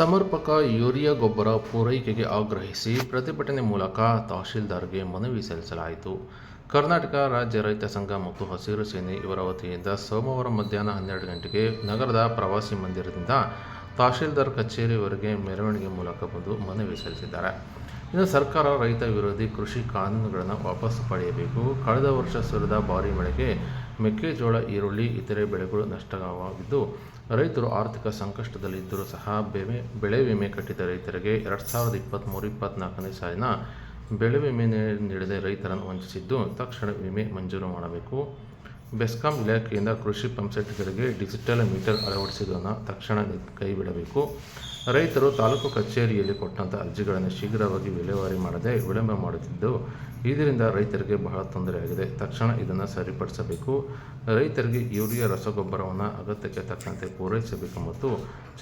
ಸಮರ್ಪಕ ಯೂರಿಯಾ ಗೊಬ್ಬರ ಪೂರೈಕೆಗೆ ಆಗ್ರಹಿಸಿ ಪ್ರತಿಭಟನೆ ಮೂಲಕ ತಹಶೀಲ್ದಾರ್ಗೆ ಮನವಿ ಸಲ್ಲಿಸಲಾಯಿತು. ಕರ್ನಾಟಕ ರಾಜ್ಯ ರೈತ ಸಂಘ ಮತ್ತು ಹಸಿರು ಸೇನೆ ಇವರ ವತಿಯಿಂದ ಸೋಮವಾರ ಮಧ್ಯಾಹ್ನ ಹನ್ನೆರಡು ಗಂಟೆಗೆ ನಗರದ ಪ್ರವಾಸಿ ಮಂದಿರದಿಂದ ತಹಶೀಲ್ದಾರ್ ಕಚೇರಿವರೆಗೆ ಮೆರವಣಿಗೆ ಮೂಲಕ ಬಂದು ಮನವಿ ಸಲ್ಲಿಸಿದ್ದಾರೆ. ಇನ್ನು ಸರ್ಕಾರ, ರೈತ ವಿರೋಧಿ ಕೃಷಿ ಕಾನೂನುಗಳನ್ನು ವಾಪಸ್ ಪಡೆಯಬೇಕು. ಕಳೆದ ವರ್ಷ ಸುರಿದ ಭಾರಿ ಮಳೆಗೆ ಮೆಕ್ಕೆಜೋಳ, ಈರುಳ್ಳಿ, ಇತರೆ ಬೆಳೆಗಳು ನಷ್ಟವಾಗಿದ್ದು, ರೈತರು ಆರ್ಥಿಕ ಸಂಕಷ್ಟದಲ್ಲಿದ್ದರೂ ಸಹ ಬೆಳೆ ಬೆಳೆ ವಿಮೆ ಕಟ್ಟಿದ ರೈತರಿಗೆ ಎರಡು ಸಾವಿರದ ಇಪ್ಪತ್ತ್ಮೂರು ಇಪ್ಪತ್ತ್ನಾಲ್ಕನೇ ಸಾಲಿನ ಬೆಳೆ ವಿಮೆ ನೀಡದೆ ರೈತರನ್ನು ವಂಚಿಸಿದ್ದು, ತಕ್ಷಣ ವಿಮೆ ಮಂಜೂರು ಮಾಡಬೇಕು. ಬೆಸ್ಕಾಂ ಇಲಾಖೆಯಿಂದ ಕೃಷಿ ಪಂಪ್ಸೆಟ್ಗಳಿಗೆ ಡಿಜಿಟಲ್ ಮೀಟರ್ ಅಳವಡಿಸಿದ್ದನ್ನು ತಕ್ಷಣ ಕೈಬಿಡಬೇಕು. ರೈತರು ತಾಲೂಕು ಕಚೇರಿಯಲ್ಲಿ ಕೊಟ್ಟಂಥ ಅರ್ಜಿಗಳನ್ನು ಶೀಘ್ರವಾಗಿ ವಿಲೇವಾರಿ ಮಾಡದೆ ವಿಳಂಬ ಮಾಡುತ್ತಿದ್ದು, ಇದರಿಂದ ರೈತರಿಗೆ ಬಹಳ ತೊಂದರೆಯಾಗಿದೆ ತಕ್ಷಣ ಇದನ್ನು ಸರಿಪಡಿಸಬೇಕು. ರೈತರಿಗೆ ಯೂರಿಯಾ, ರಸಗೊಬ್ಬರವನ್ನು ಅಗತ್ಯಕ್ಕೆ ತಕ್ಕಂತೆ ಪೂರೈಸಬೇಕು ಮತ್ತು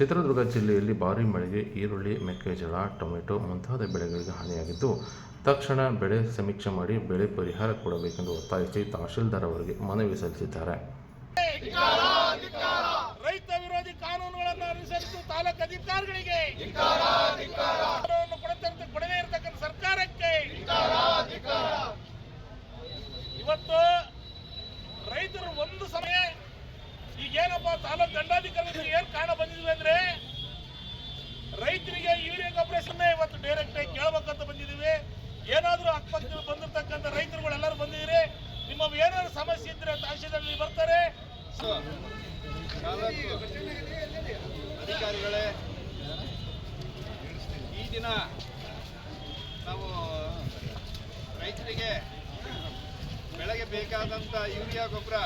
ಚಿತ್ರದುರ್ಗ ಜಿಲ್ಲೆಯಲ್ಲಿ ಭಾರಿ ಮಳೆಗೆ ಈರುಳ್ಳಿ, ಮೆಕ್ಕೆಜೋಳ, ಟೊಮೆಟೊ ಮುಂತಾದ ಬೆಳೆಗಳಿಗೆ ಹಾನಿಯಾಗಿದ್ದು, ತಕ್ಷಣ ಬೆಳೆ ಸಮೀಕ್ಷೆ ಮಾಡಿ ಬೆಳೆ ಪರಿಹಾರ ಕೊಡಬೇಕೆಂದು ಒತ್ತಾಯಿಸಿ ತಹಶೀಲ್ದಾರ್ ಅವರಿಗೆ ಮನವಿ ಸಲ್ಲಿಸಿದ್ದಾರೆ ರೈತ ವಿರೋಧಿ ಕಾನೂನುಗಳನ್ನು ಅನುಸರಿಸಿ ತಾಲೂಕು ಕೊಡುತ್ತಂತೆ ಕೊಡದೇ ಇರತಕ್ಕಂಥ ಸರ್ಕಾರಕ್ಕೆ. ಇವತ್ತು ರೈತರು ಒಂದು ಸಮಯ ಈಗೇನಪ್ಪ ತಾಲೂಕು ದಂಡಾಧಿಕಾರಿ ಏನ್ ಕಾರಣ ಬಂದಿದ್ವಿ ಅಂದ್ರೆ ರೈತರಿಗೆ ಯೂರಿಯಾ ಕಾಪರೇಷನ್ ಇವತ್ತು ಡೈರೆಕ್ಟ್ ಆಗಿ ಕೇಳಬೇಕಂತ ಬಂದಿದ್ದೀವಿ. ಏನಾದ್ರೂ ಅಕ್ಕಪಕ್ಕದಲ್ಲಿ ಬಂದಿರತಕ್ಕಂಥ ರೈತರುಗಳೆಲ್ಲರೂ ಬಂದಿದ್ದೀರಿ. ನಿಮ್ಮ ಏನಾದ್ರು ಸಮಸ್ಯೆ ಇದ್ರೆ ತಹಶೀಲ್ದಾರ್ ಬರ್ತಾರೆ. ಅಧಿಕಾರಿಗಳೇ ಈ ದಿನ ನಾವು ರೈತರಿಗೆ ಬೆಳೆಗೆ ಬೇಕಾದಂಥ ಯೂರಿಯಾ ಗೊಬ್ಬರ